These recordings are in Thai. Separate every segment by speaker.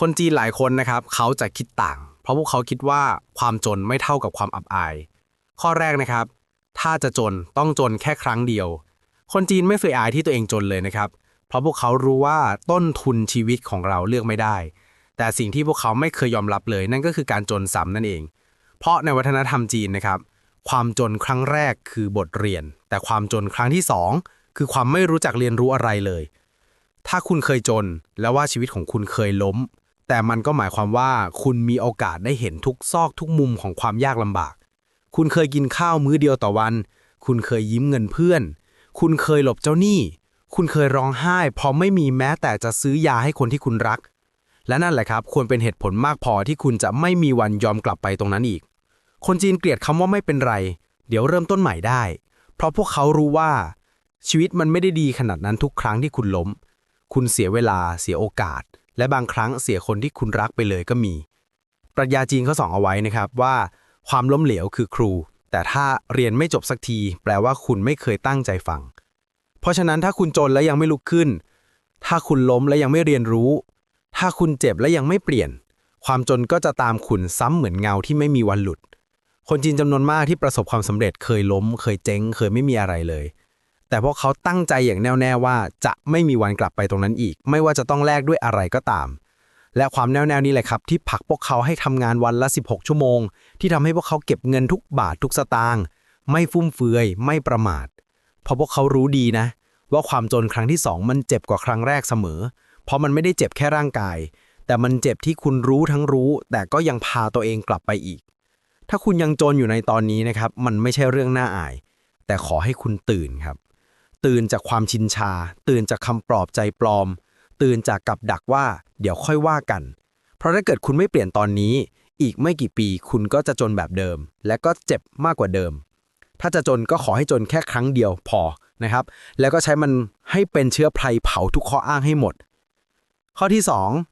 Speaker 1: คนจีนหลายคนนะครับเขาจะคิดต่าง เพราะพวกเขาคิดว่าความจนไม่เท่ากับความอับอาย ข้อแรกนะครับ ถ้าจะจนต้องจนแค่ครั้งเดียว คนจีนไม่เคยอายที่ตัวเองจนเลยนะครับ เพราะพวกเขารู้ว่าต้นทุนชีวิตของเราเลือกไม่ได้ แต่สิ่งที่พวกเขาไม่เคยยอมรับเลย นั่นก็คือการจนซ้ำนั่นเอง เพราะในวัฒนธรรมจีนนะครับ ความจนครั้งแรกคือบทเรียน แต่ความจนครั้งที่สองคือความไม่รู้จักเรียนรู้อะไรเลย ถ้าคุณเคยจนแล้วว่าชีวิตของคุณเคยล้ม แต่มันก็หมายความว่าคุณมีโอกาสได้เห็นทุกซอกทุกมุมของความยากลำบาก คุณเคยกินข้าวมื้อเดียวต่อวัน คุณเคยยิ้มเงินเพื่อน คุณเคยหลบเจ้าหนี้ คุณเคยร้องไห้เพราะไม่มีแม้แต่จะซื้อยาให้คนที่คุณรัก และนั่นแหละครับควรเป็นเหตุผลมากพอที่คุณจะไม่มีวันยอมกลับไปตรงนั้นอีก คนจีนเกลียดคำว่าไม่เป็นไร เดี๋ยวเริ่มต้นใหม่ได้ เพราะพวกเขารู้ว่า ชีวิตมันไม่ได้ดีขนาดนั้นทุกครั้งที่คุณล้ม คุณเสียเวลาเสียโอกาส และบางครั้งเสียคนที่คุณรักไปเลยก็มี ปรัชญาจีนเขาสอนเอาไว้นะครับว่า ความล้มเหลวคือครู แต่ถ้าเรียนไม่จบสักที แปลว่าคุณไม่เคยตั้งใจฟัง เพราะฉะนั้นถ้าคุณจนแล้วยังไม่ลุกขึ้น ถ้าคุณล้มและยังไม่เรียนรู้ ถ้าคุณเจ็บและยังไม่เปลี่ยน ความจนก็จะตามคุณซ้ำเหมือนเงาที่ไม่มีวันหลุด คนจีนจำนวนมากที่ประสบความสำเร็จเคยล้ม เคยเจ๊ง เคยไม่มีอะไรเลย แต่พวกเขาตั้งใจอย่างแน่วแน่ว่าจะไม่มีวันกลับไปตรงนั้นอีก ไม่ว่าจะต้องแลกด้วยอะไรก็ตาม และความแน่วแน่นี้แหละครับ ที่ผลักพวกเขาให้ทำงานวันละ 16 ชั่วโมง ที่ทำให้พวกเขาเก็บเงินทุกบาททุกสตางค์ไม่ฟุ่มเฟือย ไม่ประมาท เพราะพวกเขารู้ดีนะ ว่าความจนครั้งที่สองมันเจ็บกว่าครั้งแรกเสมอ เพราะมันไม่ได้เจ็บแค่ร่างกาย แต่มันเจ็บที่คุณรู้ทั้งรู้ แต่ก็ยังพาตัวเองกลับไปอีก ถ้าคุณยังจนอยู่ในตอนนี้นะครับ มันไม่ใช่เรื่องน่าอาย แต่ขอให้คุณตื่นครับ ตื่นจากความชินชา ตื่นจากคำปลอบใจปลอม ตื่นจากกับดักว่า เดี๋ยวค่อยว่ากัน เพราะถ้าเกิดคุณไม่เปลี่ยนตอนนี้ อีกไม่กี่ปีคุณก็จะจนแบบเดิม และก็เจ็บมากกว่าเดิม ถ้าจะจนก็ขอให้จนแค่ครั้งเดียวพอนะครับ แล้วก็ใช้มันให้เป็นเชื้อไพรเผาทุกข้ออ้างให้หมด ข้อที่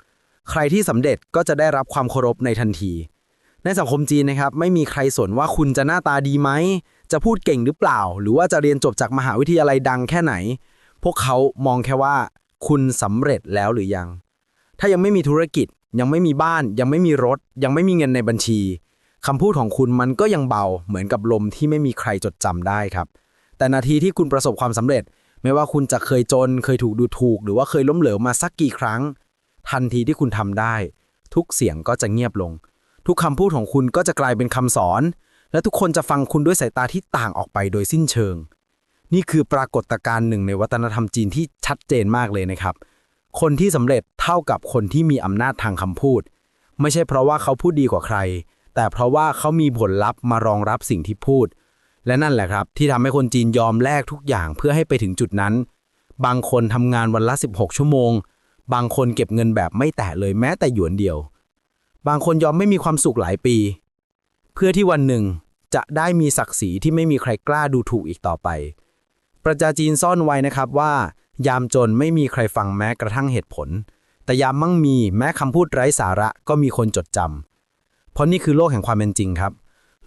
Speaker 1: 2 ใครที่สำเร็จก็จะได้รับความเคารพในทันที ในสังคมจีนนะครับ ไม่มีใครสนว่าคุณจะหน้าตาดีไหม จะพูดเก่งหรือเปล่า หรือว่าจะเรียนจบจากมหาวิทยาลัยดังแค่ไหน พวกเขามองแค่ว่า คุณสำเร็จแล้วหรือยัง ถ้ายังไม่มีธุรกิจ ยังไม่มีบ้าน ยังไม่มีรถ ยังไม่มีเงินในบัญชีคำพูดของคุณมันก็ยังเบาเหมือนกับลมที่ไม่มีใครจดจำได้ครับ แต่นาทีที่คุณประสบความสำเร็จ ไม่ว่าคุณจะเคยจน เคยถูกดูถูก หรือว่าเคยล้มเหลวมาสักกี่ครั้ง ทันทีที่คุณทำได้ ทุกเสียงก็จะเงียบลง ทุกคำพูดของคุณก็จะกลายเป็นคำสอน และทุกคนจะฟังคุณด้วยสายตาที่ต่างออกไปโดยสิ้นเชิง นี่คือปรากฏการณ์หนึ่งในวัฒนธรรมจีนที่ชัดเจนมากเลยนะครับ คนที่สำเร็จเท่ากับคนที่มีอำนาจทางคำพูด ไม่ใช่เพราะว่าเขาพูดดีกว่าใคร แต่เพราะว่าเขามีผลลัพธ์มารองรับสิ่งที่พูด และนั่นแหละครับ ที่ทำให้คนจีนยอมแลกทุกอย่างเพื่อให้ไปถึงจุดนั้น บางคนทำงานวันละ 16 ชั่วโมง บางคนเก็บเงินแบบไม่แตะเลยแม้แต่หยวนเดียว บางคนยอมไม่มีความสุขหลายปี พื่อที่วันหนึ่งจะได้มีศักดิ์ศรีที่ไม่มีใครกล้าดูถูกอีกต่อไป ประชาจีนซ่อนไว้นะครับว่า ยามจนไม่มีใครฟังแม้กระทั่งเหตุผล แต่ยามมั่งมีแม้คำพูดไร้สาระก็มีคนจดจำเพราะนี่คือโลกแห่งความเป็นจริงครับ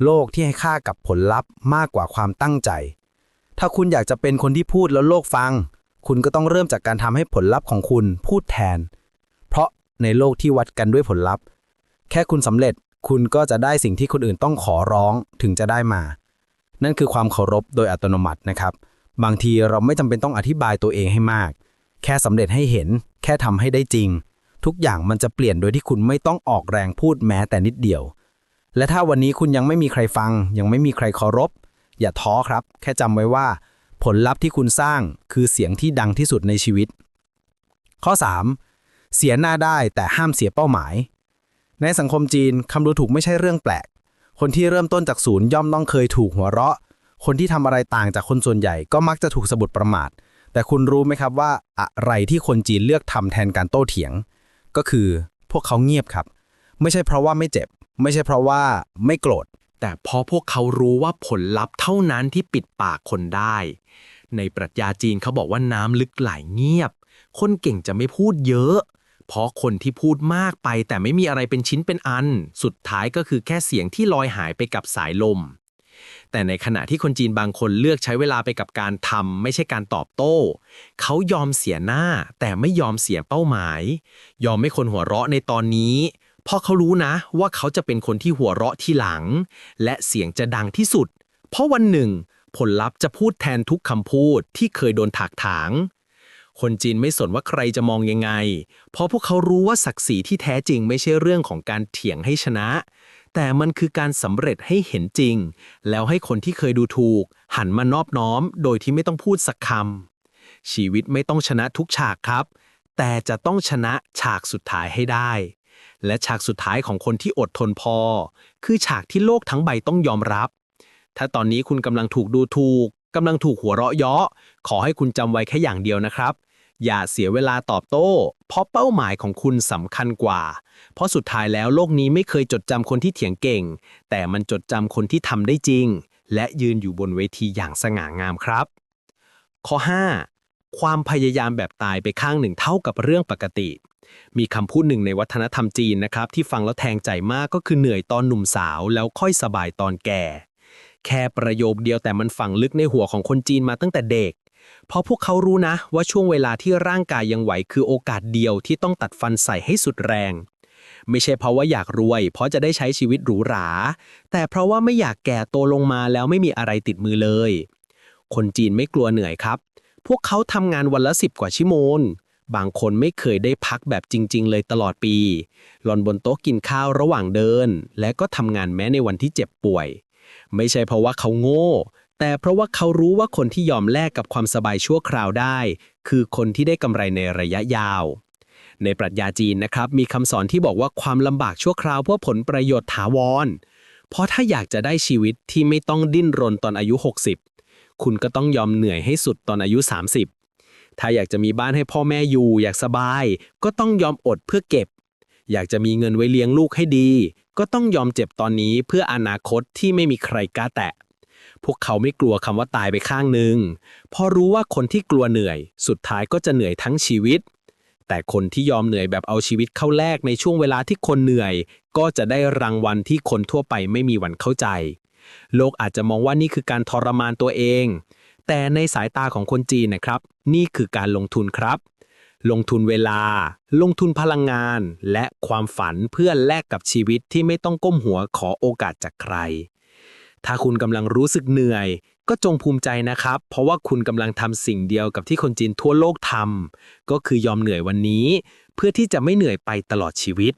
Speaker 1: โลกที่ให้ค่ากับผลลัพธ์มากกว่าความตั้งใจ ถ้าคุณอยากจะเป็นคนที่พูดแล้วโลกฟัง คุณก็ต้องเริ่มจากการทำให้ผลลัพธ์ของคุณพูดแทน เพราะในโลกที่วัดกันด้วยผลลัพธ์ แค่คุณสำเร็จ คุณก็จะได้สิ่งที่คนอื่นต้องขอร้องถึงจะได้มา นั่นคือความเคารพโดยอัตโนมัตินะครับ บางทีเราไม่จำเป็นต้องอธิบายตัวเองให้มาก แค่สำเร็จให้เห็น แค่ทำให้ได้จริง ทุกอย่างมันจะเปลี่ยนโดยที่คุณไม่ต้องออกแรงพูดแม้แต่นิดเดียว และถ้าวันนี้คุณยังไม่มีใครฟัง ยังไม่มีใครเคารพ อย่าท้อครับ แค่จำไว้ว่า ผลลัพธ์ที่คุณสร้างคือเสียงที่ดังที่สุดในชีวิต ข้อ 3. เสียหน้าได้แต่ห้ามเสียเป้าหมาย ในสังคมจีนคำดูถูกไม่ใช่เรื่องแปลก คนที่เริ่มต้นจากศูนย์ย่อมต้องเคยถูกหัวเราะ คนที่ทำอะไรต่างจากคนส่วนใหญ่ก็มักจะถูกสะบดประมาท แต่คุณรู้ไหมครับว่าอะไรที่คนจีนเลือกทำแทนการโต้เถียง ก็คือพวกเขาเงียบครับ ไม่ใช่เพราะว่าไม่เจ็บ ไม่ใช่เพราะว่าไม่โกรธ
Speaker 2: แต่เพราะพวกเขารู้ว่าผลลัพธ์เท่านั้นที่ปิดปากคนได้ ในปรัชญาจีนเขาบอกว่าน้ำลึกไหลเงียบ คนเก่งจะไม่พูดเยอะ เพราะคนที่พูดมากไปแต่ไม่มีอะไรเป็นชิ้นเป็นอัน สุดท้ายก็คือแค่เสียงที่ลอยหายไปกับสายลม แต่ในขณะที่คนจีนบางคนเลือกใช้เวลาไปกับการทำไม่ใช่การตอบโต้ เขายอมเสียหน้าแต่ไม่ยอมเสียเป้าหมาย ยอมไม่คนหัวเราะในตอนนี้เพราะเขารู้นะว่าเขาจะเป็นคนที่หัวเราะที่หลัง และเสียงจะดังที่สุด เพราะวันหนึ่ง ผลลัพธ์จะพูดแทนทุกคำพูดที่เคยโดนถักถาง คนจีนไม่สนว่าใครจะมองยังไง เพราะพวกเขารู้ว่าศักดิ์ศรีที่แท้จริงไม่ใช่เรื่องของการเถียงให้ชนะ แต่มันคือการสำเร็จให้เห็นจริง แล้วให้คนที่เคยดูถูก หันมานอบน้อม โดยที่ไม่ต้องพูดสักคำชีวิตไม่ต้องชนะทุกฉากครับ แต่จะต้องชนะฉากสุดท้ายให้ได้ และฉากสุดท้ายของคนที่อดทนพอ คือฉากที่โลกทั้งใบต้องยอมรับ ถ้าตอนนี้คุณกำลังถูกดูถูกกำลังถูกหัวเราะเยาะ ขอให้คุณจำไว้แค่อย่างเดียวนะครับ อย่าเสียเวลาตอบโต้ เพราะเป้าหมายของคุณสำคัญกว่า เพราะสุดท้ายแล้วโลกนี้ไม่เคยจดจำคนที่เถียงเก่ง แต่มันจดจำคนที่ทำได้จริง และยืนอยู่บนเวทีอย่างสง่างามครับ ข้อ 5. ความพยายามแบบตายไปข้างหนึ่งเท่ากับเรื่องปกติ มีคำพูดหนึ่งในวัฒนธรรมจีนนะครับ ที่ฟังแล้วแทงใจมากก็คือเหนื่อยตอนหนุ่มสาว แล้วค่อยสบายตอนแก่แค่ประโยคเดียวแต่มันฝังลึกในหัวของคนจีนมาตั้งแต่เด็ก เพราะพวกเขารู้นะว่าช่วงเวลาที่ร่างกายยังไหวคือโอกาสเดียวที่ต้องตัดฟันใส่ให้สุดแรง ไม่ใช่เพราะว่าอยากรวย เพราะจะได้ใช้ชีวิตหรูหรา แต่เพราะว่าไม่อยากแก่โตลงมาแล้วไม่มีอะไรติดมือเลย คนจีนไม่กลัวเหนื่อยครับ พวกเขาทำงานวันละสิบกว่าชั่วโมงบางคนไม่เคยได้พักแบบจริง ๆ เลยตลอดปี หลอนบนโต๊ะกินข้าวระหว่างเดิน และก็ทำงานแม้ในวันที่เจ็บป่วย ไม่ใช่เพราะว่าเขาโง่ แต่เพราะว่าเขารู้ว่าคนที่ยอมแลกกับความสบายชั่วคราวได้ คือคนที่ได้กำไรในระยะยาว ในปรัชญาจีนนะครับ มีคำสอนที่บอกว่าความลำบากชั่วคราวเพื่อผลประโยชน์ถาวร เพราะถ้าอยากจะได้ชีวิตที่ไม่ต้องดิ้นรนตอนอายุ 60 คุณก็ต้องยอมเหนื่อยให้สุดตอนอายุ 30 ถ้าอยากจะมีบ้านให้พ่อแม่อยู่ อยากสบาย ก็ต้องยอมอดเพื่อเก็บ อยากจะมีเงินไว้เลี้ยงลูกให้ดี ก็ต้องยอมเจ็บตอนนี้เพื่ออนาคตที่ไม่มีใครกล้าแตะ พวกเขาไม่กลัวคำว่าตายไปข้างหนึ่งเพราะรู้ว่าคนที่กลัวเหนื่อย สุดท้ายก็จะเหนื่อยทั้งชีวิต แต่คนที่ยอมเหนื่อยแบบเอาชีวิตเข้าแลกในช่วงเวลาที่คนเหนื่อย ก็จะได้รางวัลที่คนทั่วไปไม่มีวันเข้าใจ โลกอาจจะมองว่านี่คือการทรมานตัวเอง แต่ในสายตาของคนจีนนะครับ นี่คือการลงทุนครับ ลงทุนเวลา ลงทุนพลังงาน และความฝันเพื่อแลกกับชีวิตที่ไม่ต้องก้มหัวขอโอกาสจากใคร ถ้าคุณกำลังรู้สึกเหนื่อย ก็จงภูมิใจนะครับ เพราะว่าคุณกำลังทำสิ่งเดียวกับที่คนจีนทั่วโลกทำก็คือยอมเหนื่อยวันนี้ เพื่อที่จะไม่เหนื่อยไปตลอดชีวิต